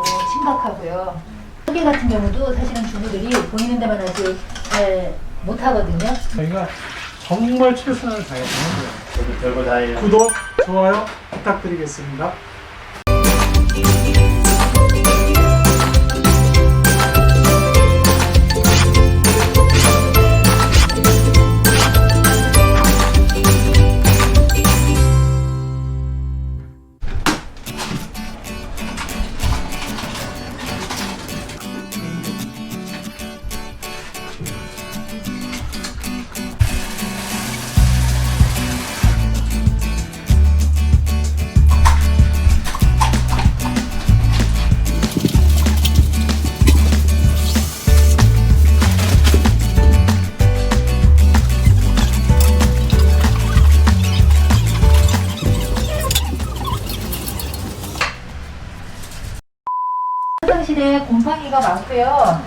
너무 심각하고요. 소개 같은 경우도 사실은 주부들이 보이는 데만 하지 잘 못하거든요. 저희가 정말 최선을 거예요. 저도 별거 다 해요. 구독, 좋아요 부탁드리겠습니다. 화장실에 곰팡이가 많고요.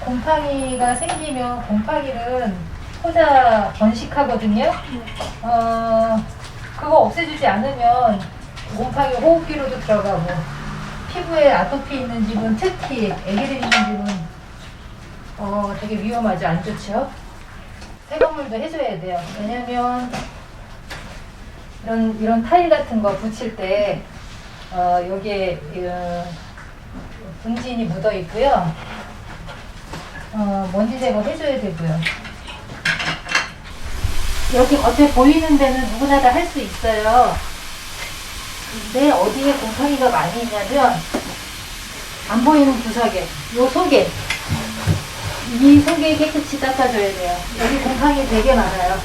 곰팡이가 생기면 곰팡이는 포자 번식하거든요. 어, 그거 없애주지 않으면 곰팡이 호흡기로도 들어가고 피부에 아토피 있는 집은 특히 애기들 있는 집은 어, 되게 위험하죠. 안 좋죠. 세건물도 해줘야 돼요. 왜냐면 이런 이런 타일 같은 거 붙일 때 어, 여기에 어, 분진이 묻어 있고요. 어, 먼지 제거 해줘야 되고요. 여기 겉에 보이는 데는 누구나 다 할 수 있어요. 근데 어디에 곰팡이가 많이 있냐면 안 보이는 구석에, 요 속에 이 속에 깨끗이 닦아줘야 돼요. 여기 곰팡이 되게 많아요.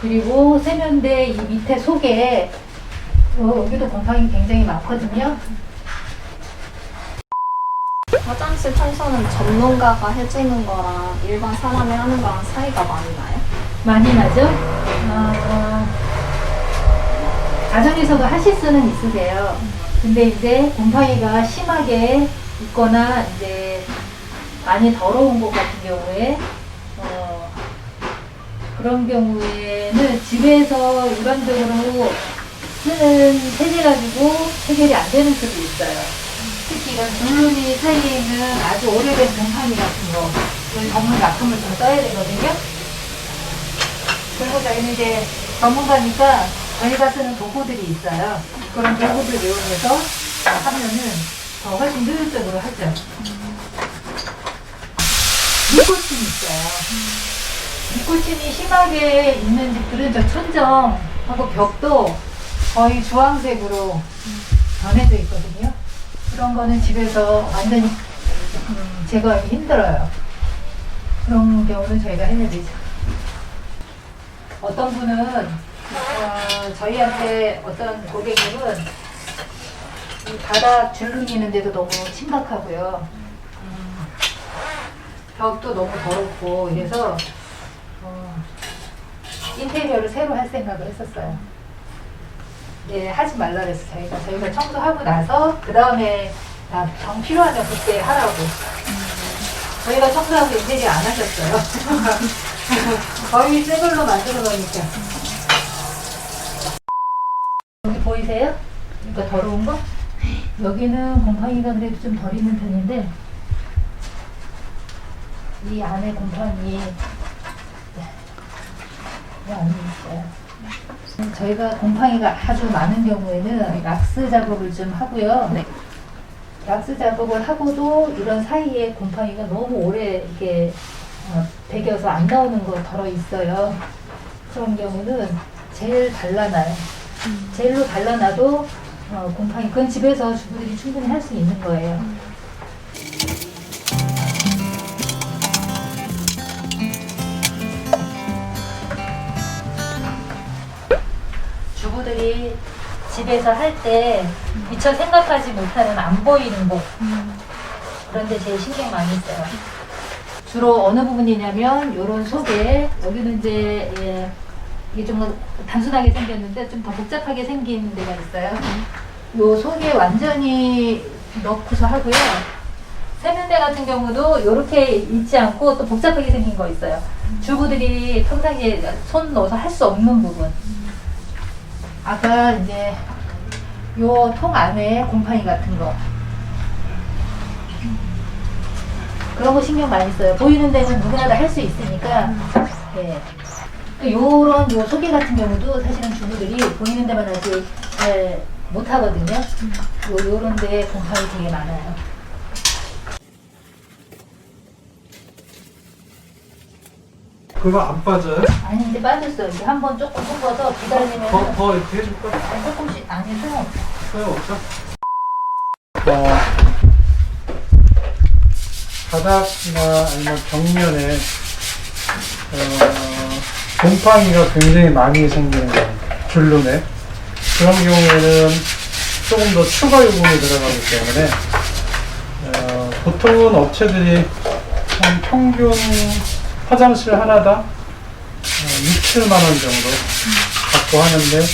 그리고 세면대 이 밑에 속에 어, 여기도 곰팡이 굉장히 많거든요. 화장실 청소는 전문가가 해주는 거랑 일반 사람이 하는 거랑 차이가 많이 나요? 많이 나죠? 어, 가정에서도 하실 수는 있으세요. 근데 이제 곰팡이가 심하게 있거나 이제 많이 더러운 곳 같은 경우에 어, 그런 경우에는 집에서 일반적으로 쓰는 세제 가지고 해결이 안 되는 수도 있어요. 특히 이런 줄눈이 사이에 있는 아주 오래된 곰팡이 같은 거, 전문 약품을 좀 써야 되거든요. 그리고 저희는 이제 전문가니까 저희가 쓰는 도구들이 있어요. 그런 도구들 이용해서 하면은 더 훨씬 효율적으로 하죠. 니코틴이 있어요. 니코틴이 심하게 있는 집들은 저 천정하고 벽도 거의 주황색으로 변해져 있거든요. 그런 거는 집에서 완전히 음, 제거하기 힘들어요. 그런 경우는 저희가 해야 되죠. 어떤 분은 어, 저희한테 어떤 고객님은 이 바닥 줄눈이 있는데도 너무 심각하고요. 음, 벽도 너무 더럽고 이래서 어, 인테리어를 새로 할 생각을 했었어요. 예, 하지 말라 그랬어 저희가 저희가 청소하고 나서 그 다음에 아, 정 필요하면 그때 하라고. 저희가 청소하고 인테리어 안 하셨어요. 거의 새 걸로 만들어 놓으니까. 여기 보이세요? 이거 더러운 거? 여기는 곰팡이가 그래도 좀 덜 있는 편인데 이 안에 곰팡이 저희가 곰팡이가 아주 많은 경우에는 락스 작업을 좀 하고요. 네. 락스 작업을 하고도 이런 사이에 곰팡이가 너무 오래 이게 어, 배겨서 안 나오는 거 덜어 있어요. 그런 경우는 젤 발라놔요. 젤로 발라놔도 어, 곰팡이 그건 집에서 주부들이 충분히 할 수 있는 거예요. 주부들이 집에서 할 때 미처 생각하지 못하는 안 보이는 곳 그런 데 제일 신경 많이 써요. 주로 어느 부분이냐면 요런 속에 여기는 이제 예, 이게 좀 단순하게 생겼는데 좀 더 복잡하게 생긴 데가 있어요. 요 속에 완전히 넣고서 하고요. 세면대 같은 경우도 이렇게 있지 않고 또 복잡하게 생긴 거 있어요. 주부들이 평상시에 손 넣어서 할 수 없는 부분. 아까 이제 요 통 안에 곰팡이 같은 거. 그런 거 신경 많이 써요. 보이는 데는 누구나 다 할 수 있으니까. 네. 또 요런 요 소개 같은 경우도 사실은 주부들이 보이는 데만 하지 잘 못하거든요. 요, 요런 데 곰팡이 되게 많아요. 그거 안 빠져요? 아니 이제 빠졌어요. 이제 한 번 조금 헹궈서 기다리면 더, 더 이렇게 해줄까? 아니, 조금씩 아니 소용없어. 소용없어? 어, 바닥이나 아니면 벽면에 어, 곰팡이가 굉장히 많이 생기는 거예요. 줄눈에. 그런 경우에는 조금 더 추가 요금이 들어가기 때문에 어, 보통은 업체들이 한 평균 화장실 하나당 어, 6, 7만 원 정도 받고 하는데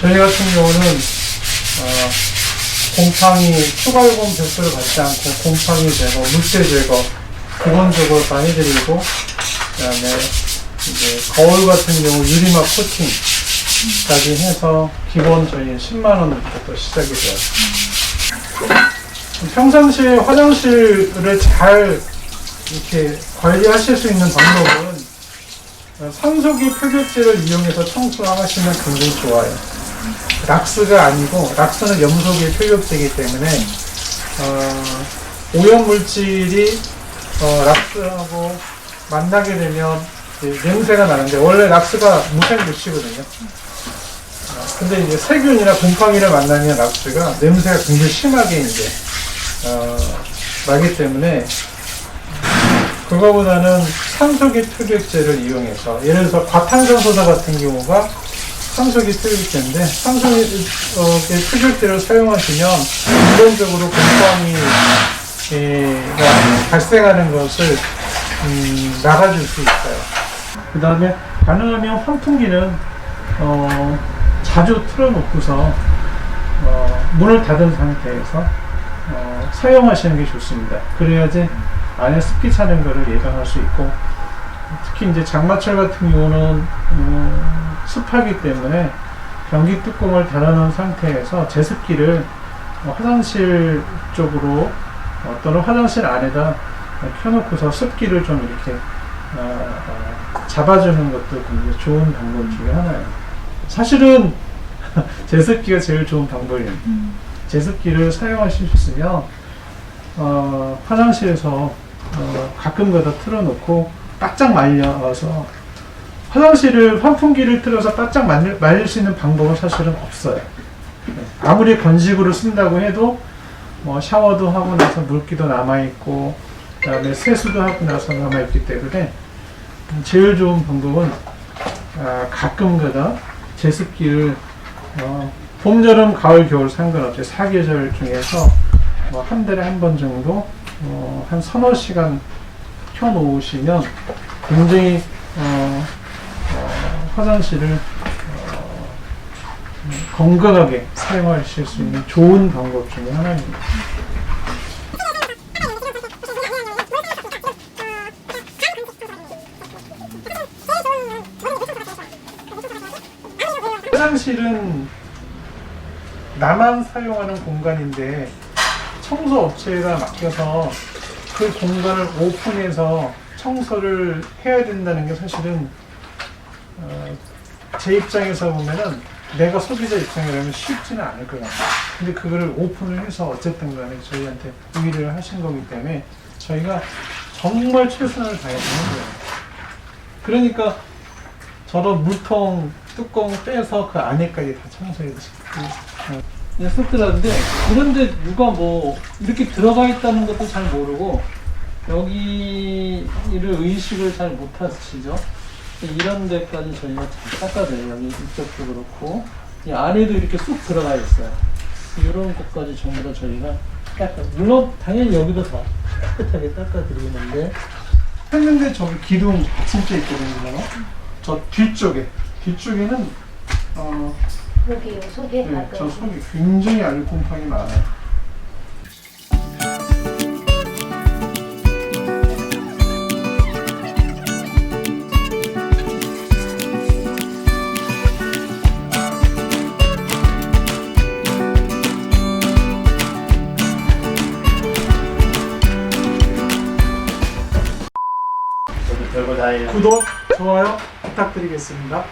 저희 같은 경우는 어, 곰팡이 추가 요금 별도를 받지 않고 곰팡이 제거, 물때 제거 기본적으로 다 해드리고 그다음에 이제 거울 같은 경우 유리막 코팅까지 해서 기본 저희 10만 원부터 시작이 돼요. 평상시에 화장실을 잘 이렇게 관리하실 수 있는 방법은 어, 산소기 표격제를 이용해서 청소하시면 굉장히 좋아요. 락스가 아니고 락스는 염소기의 표격제이기 때문에 어, 오염 물질이 어, 락스하고 만나게 되면 냄새가 나는데 원래 락스가 무색 물질이거든요. 어, 근데 이제 세균이나 곰팡이를 만나면 락스가 냄새가 굉장히 심하게 이제 어, 나기 때문에 그거보다는 산소기 표격제를 이용해서 예를 들어서 과탄산소다 같은 경우가 산소기 표격제인데 산소기 어, 표격제를 사용하시면 기본적으로 곰팡이가 발생하는 것을 음, 막아줄 수 있어요. 그 다음에 가능하면 환풍기는 어, 자주 틀어놓고서 어, 문을 닫은 상태에서 어, 사용하시는 게 좋습니다. 그래야지 안에 습기 차는 것을 예방할 수 있고 특히 이제 장마철 같은 경우는 음, 습하기 때문에 변기 뚜껑을 닫아놓은 상태에서 제습기를 어, 화장실 쪽으로 어, 또는 화장실 안에다 켜놓고서 습기를 좀 이렇게 어, 어, 잡아주는 것도 굉장히 좋은 방법 중에 하나예요. 사실은 제습기가 제일 좋은 방법이에요. 제습기를 사용하실 수 있으면 어, 화장실에서 어, 가끔 가다 틀어놓고 바짝 말려서 화장실을 환풍기를 틀어서 바짝 말릴, 말릴 수 있는 방법은 사실은 없어요. 네. 아무리 건식으로 쓴다고 해도 뭐 샤워도 하고 나서 물기도 남아있고 그다음에 세수도 하고 나서 남아있기 때문에 제일 좋은 방법은 아, 가끔가다 제습기를 어, 봄, 여름, 가을, 겨울 상관없이 사계절 중에서 뭐 한 달에 한 번 정도 어, 한 서너 시간 켜놓으시면 굉장히 어, 어, 화장실을 어, 음, 건강하게 사용하실 수 있는 좋은 방법 중에 하나입니다. 화장실은 나만 사용하는 공간인데 청소 업체가 맡겨서 그 공간을 오픈해서 청소를 해야 된다는 게 사실은 어, 제 입장에서 보면은 내가 소비자 입장이라면 쉽지는 않을 것 같아요. 근데 그거를 오픈을 해서 어쨌든 간에 저희한테 의뢰를 하신 거기 때문에 저희가 정말 최선을 다해서 하는 거예요. 그러니까 저런 물통 뚜껑 빼서 그 안에까지 다 청소해 드시고 그냥 쓱 들어갔는데 그런데 누가 뭐 이렇게 들어가 있다는 것도 잘 모르고 여기를 의식을 잘 못 하시죠. 이런 데까지 저희가 잘 닦아줘요. 여기 이쪽도 그렇고 이 안에도 이렇게 쑥 들어가 있어요. 이런 것까지 전부 다 저희가 닦아. 물론 당연히 여기도 다 깨끗하게 닦아드리는데 했는데 저기 기둥 받침대 있거든요. 저 뒤쪽에 뒤쪽에는 어, 여기요 속에 네, 저 속이 굉장히 알곰팡이 많아요. 저도 별거 다 해요. 구독, 좋아요 부탁드리겠습니다.